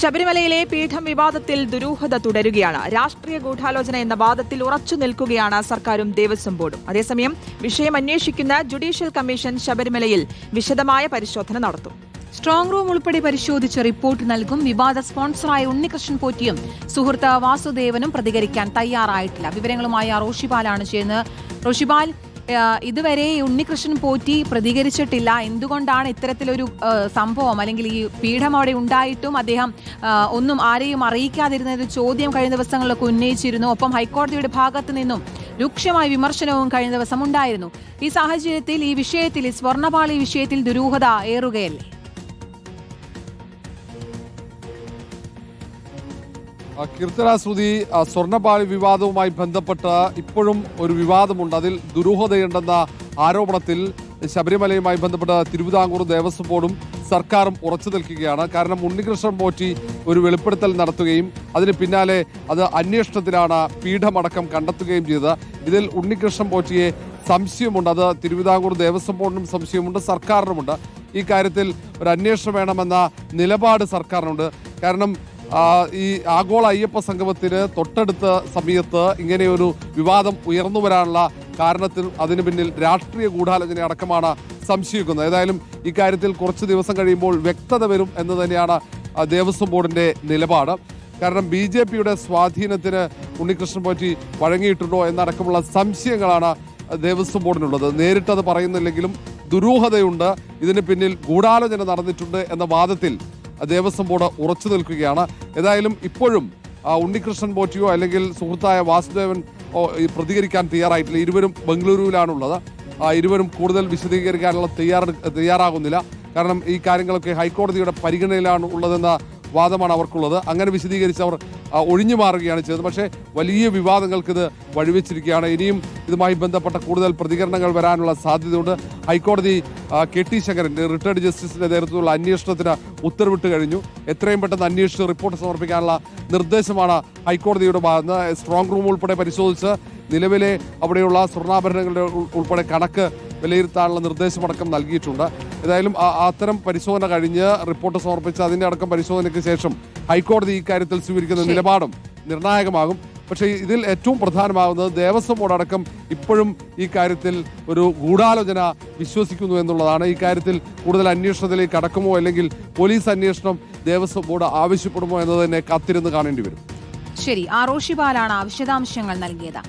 ശബരിമലയിലെ പീഠം വിവാദത്തിൽ ദുരൂഹത തുടരുകയാണ്. രാഷ്ട്രീയ ഗൂഢാലോചന എന്ന വാദത്തിൽ ഉറച്ചു നിൽക്കുകയാണ് സർക്കാരും ദേവസ്വം ബോർഡും. അതേസമയം വിഷയം അന്വേഷിക്കുന്ന ജുഡീഷ്യൽ കമ്മീഷൻ ശബരിമലയിൽ വിശദമായ പരിശോധന നടത്തും. സ്ട്രോങ് റൂം ഉൾപ്പെടെ പരിശോധിച്ച് റിപ്പോർട്ട് നൽകും. വിവാദ സ്പോൺസറായ ഉണ്ണികൃഷ്ണൻ പോറ്റിയും സുഹൃത്ത് വാസുദേവനും പ്രതികരിക്കാൻ തയ്യാറായിട്ടില്ല. വിവരങ്ങളുമായി റോഷിപാലാണ് ചെയ്യുന്നത് റോഷിപാൽ ഇതുവരെ ഉണ്ണികൃഷ്ണൻ പോറ്റി പ്രതികരിച്ചിട്ടില്ല. എന്തുകൊണ്ടാണ് ഇത്തരത്തിലൊരു സംഭവം? അല്ലെങ്കിൽ ഈ പീഠം അവിടെ ഉണ്ടായിട്ടും അദ്ദേഹം ഒന്നും ആരെയും അറിയിക്കാതിരുന്നത് ചോദ്യം കഴിഞ്ഞ ദിവസങ്ങളിലൊക്കെ ഉന്നയിച്ചിരുന്നു. ഒപ്പം ഹൈക്കോടതിയുടെ ഭാഗത്തു നിന്നും രൂക്ഷമായ വിമർശനവും കഴിഞ്ഞ ദിവസം ഉണ്ടായിരുന്നു. ഈ സാഹചര്യത്തിൽ ഈ വിഷയത്തിൽ ഈ സ്വർണപാളി വിഷയത്തിൽ ദുരൂഹത ഏറുകയല്ലേ? കീർത്തന സ്വർണപാളി വിവാദവുമായി ബന്ധപ്പെട്ട് ഇപ്പോഴും ഒരു വിവാദമുണ്ട്. അതിൽ ദുരൂഹതയുണ്ടെന്ന ആരോപണത്തിൽ ശബരിമലയുമായി ബന്ധപ്പെട്ട തിരുവിതാംകൂർ ദേവസ്വം ബോർഡും സർക്കാരും ഉറച്ചു നിൽക്കുകയാണ്. കാരണം ഉണ്ണികൃഷ്ണൻ പോറ്റി ഒരു വെളിപ്പെടുത്തൽ നടത്തുകയും അതിന് പിന്നാലെ അത് അന്വേഷണത്തിലാണ് പീഠമടക്കം കണ്ടെത്തുകയും ചെയ്തത്. ഇതിൽ ഉണ്ണികൃഷ്ണൻ പോറ്റിയെ സംശയമുണ്ട്. അത് തിരുവിതാംകൂർ ദേവസ്വം ബോർഡിനും സംശയമുണ്ട് സർക്കാരിനുമുണ്ട്. ഈ കാര്യത്തിൽ ഒരു അന്വേഷണം വേണമെന്ന നിലപാട് സർക്കാരിനുണ്ട്. കാരണം ഈ ആഗോള അയ്യപ്പ സംഗമത്തിന് തൊട്ടടുത്ത സമയത്ത് ഇങ്ങനെയൊരു വിവാദം ഉയർന്നു വരാനുള്ള കാരണത്തിൽ അതിനു പിന്നിൽ രാഷ്ട്രീയ ഗൂഢാലോചന അടക്കമാണ് സംശയിക്കുന്നത്. ഏതായാലും ഇക്കാര്യത്തിൽ കുറച്ച് ദിവസം കഴിയുമ്പോൾ വ്യക്തത വരും എന്ന് തന്നെയാണ് ദേവസ്വം ബോർഡിന്റെ നിലപാട്. കാരണം ബി ജെ പിയുടെ സ്വാധീനത്തിന് ഉണ്ണികൃഷ്ണൻ പോറ്റി വഴങ്ങിയിട്ടുണ്ടോ എന്നടക്കമുള്ള സംശയങ്ങളാണ് ദേവസ്വം ബോർഡിനുള്ളത്. നേരിട്ടത് പറയുന്നില്ലെങ്കിലും ദുരൂഹതയുണ്ട്. ഇതിന് പിന്നിൽ ഗൂഢാലോചന നടന്നിട്ടുണ്ട് എന്ന വാദത്തിൽ ദേവസ്വം ബോർഡ് ഉറച്ചു നിൽക്കുകയാണ്. ഏതായാലും ഇപ്പോഴും ഉണ്ണികൃഷ്ണൻ പോറ്റിയോ അല്ലെങ്കിൽ സുഹൃത്തായ വാസുദേവൻ പ്രതികരിക്കാൻ തയ്യാറായിട്ടില്ല. ഇരുവരും ബംഗളൂരുവിലാണുള്ളത്. ഇരുവരും കൂടുതൽ വിശദീകരിക്കാനുള്ള തയ്യാറെടു തയ്യാറാകുന്നില്ല. കാരണം ഈ കാര്യങ്ങളൊക്കെ ഹൈക്കോടതിയുടെ പരിഗണനയിലാണ് ഉള്ളതെന്ന വാദമാണ് അവർക്കുള്ളത്. അങ്ങനെ വിശദീകരിച്ച് അവർ ഒഴിഞ്ഞു മാറുകയാണ് ചെയ്തത്. പക്ഷേ വലിയ വിവാദങ്ങൾക്കിത് വഴിവെച്ചിരിക്കുകയാണ്. ഇനിയും ഇതുമായി ബന്ധപ്പെട്ട കൂടുതൽ പ്രതികരണങ്ങൾ വരാനുള്ള സാധ്യതയുണ്ട്. ഹൈക്കോടതി കെ ടി ശങ്കരൻ റിട്ടയർഡ് ജസ്റ്റിസിന്റെ നേതൃത്വത്തിലുള്ള അന്വേഷണത്തിന് ഉത്തരവിട്ട് കഴിഞ്ഞു. എത്രയും പെട്ടെന്ന് അന്വേഷിച്ച് റിപ്പോർട്ട് സമർപ്പിക്കാനുള്ള നിർദ്ദേശമാണ് ഹൈക്കോടതിയുടെ ഭാഗത്ത് സ്ട്രോങ് റൂം ഉൾപ്പെടെ പരിശോധിച്ച് നിലവിലെ അവിടെയുള്ള സ്വർണാഭരണങ്ങളുടെ ഉൾ- ഉൾപ്പെടെ കണക്ക് വിലയിരുത്താനുള്ള നിർദ്ദേശമടക്കം നൽകിയിട്ടുണ്ട്. ഏതായാലും അത്തരം പരിശോധന കഴിഞ്ഞ് റിപ്പോർട്ട് സമർപ്പിച്ച് അതിന്റെ അടക്കം പരിശോധനയ്ക്ക് ശേഷം ഹൈക്കോടതി ഇക്കാര്യത്തിൽ സ്വീകരിക്കുന്ന നിലപാടും നിർണായകമാകും. പക്ഷേ ഇതിൽ ഏറ്റവും പ്രധാനമാകുന്നത് ദേവസ്വം ബോർഡടക്കം ഇപ്പോഴും ഈ കാര്യത്തിൽ ഒരു ഗൂഢാലോചന വിശ്വസിക്കുന്നു എന്നുള്ളതാണ്. ഈ കാര്യത്തിൽ കൂടുതൽ അന്വേഷണത്തിലേക്ക് കടക്കുമോ അല്ലെങ്കിൽ പോലീസ് അന്വേഷണം ദേവസ്വം ബോർഡ് ആവശ്യപ്പെടുമോ എന്നത് തന്നെ കാത്തിരുന്ന് കാണേണ്ടി വരും. ശരി ആറോഷിപാലാണ് വിശദാംശങ്ങൾ നൽകിയത്.